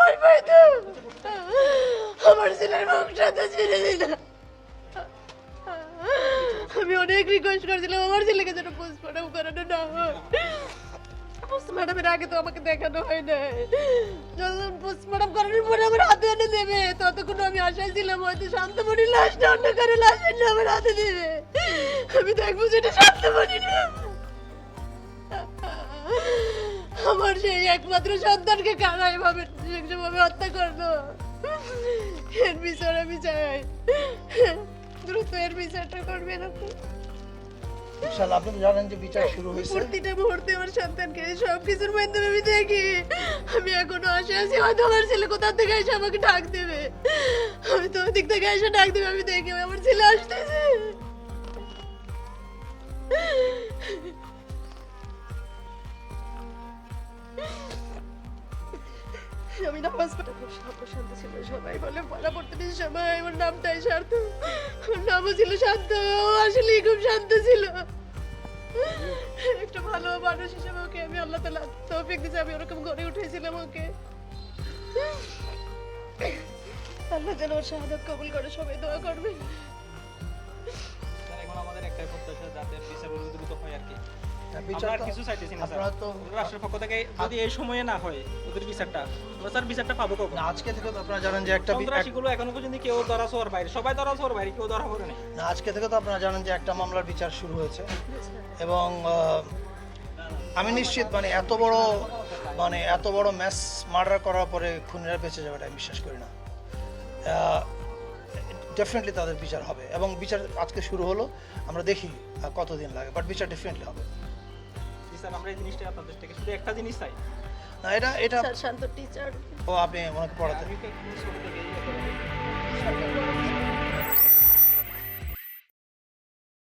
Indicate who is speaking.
Speaker 1: ভয় পাই তো। আমার ছেলের বংশটা ছেড়ে দিন আমি অনেক রিকোয়েস্ট করেছিলাম, আমার ছেলেকে যেন পোস্টমর্টম করানো না হয়। পোস্টমর্টমের আগে তো আমাকে দেখানো হয় না যখন পোস্টমর্টম করানোর পরে আমার হাতে এনে দেবে, ততক্ষণ আমি আশায় ছিলাম হয়তো শান্তমণি লাশটা অন্য কারও লাশ এনে আমার হাতে দেবে। আমি দেখব যেটা শান্তমণি না। আমার সেই একমাত্র সন্তানকে কারা এভাবে হত্যা করল। এর বিচার আমি চাই দ্রুত এর বিচারটা করবে না
Speaker 2: ইনশাল্লাহ আপনি তো জানেন যে বিচার শুরু হয়েছে।
Speaker 1: প্রতিটা মুহূর্তে আমার সন্তানকে সব কিছুর মাধ্যমে আমি দেখি। আমি এখনও আশা আছি হয়তো আমার ছেলে কোথা থেকে এসে আমাকে ডাক দেবে। আমি তো ওই দিক থেকে এসে ডাক দেবে আমি দেখি আমার ছেলে আসতেছে। আমি নামাজ খুব শান্ত শান্ত ছিল সবাই বলে পড়া পড়তে দিস সবাই আমার নামটাই শান্ত আমার নামও ছিল শান্ত আসলে খুব শান্ত ছিল। একটা ভালো মানুষ হিসেবে ওকে আমি আল্লাহ তালা তৌফিক দিয়েছে, আমি ওরকম গড়ে উঠেছিলাম ওকে। আল্লাহ যেন ওর শাহাদত কবুল করে, সবাই দোয়া করবে
Speaker 3: আমাদের একটাই প্রত্যাশা। আমরা আর কিছু চাইতেছি না স্যার। রাষ্ট্রের পক্ষ থেকে যদি এই সময়ে না হয় ওদের বিচারটা আমরা স্যার বিচারটা পাবো কখন?
Speaker 2: আজকে থেকে তো আপনারা জানেন যে একটা
Speaker 3: সন্ত্রাসীগুলো এখনও পর্যন্ত কেউ ধরা ছোঁয়ার বাইরে সবাই ধরা ছোঁয়ার বাইরে কেউ ধরা পড়ে না
Speaker 2: আজকে থেকে তো আপনারা জানেন যে একটা মামলার বিচার শুরু হয়েছে। এবং আমি নিশ্চিত মানে এত বড় মানে এত বড় ম্যাচ মার্ডার করার পরে খুনিরা বেঁচে যাবে এটা আমি বিশ্বাস করি না। ডেফিনেটলি তাদের বিচার হবে। এবং বিচার আজকে শুরু হলো আমরা দেখি কতদিন লাগে বাট বিচার ডেফিনেটলি হবে।
Speaker 3: স্যার আমরা এই জিনিসটা আপনাদের থেকে শুধু একটা জিনিস চাই।
Speaker 2: না এটা এটা
Speaker 1: স্যার শান্ত টিচার
Speaker 2: ও আপনি ওনাকে পড়াতে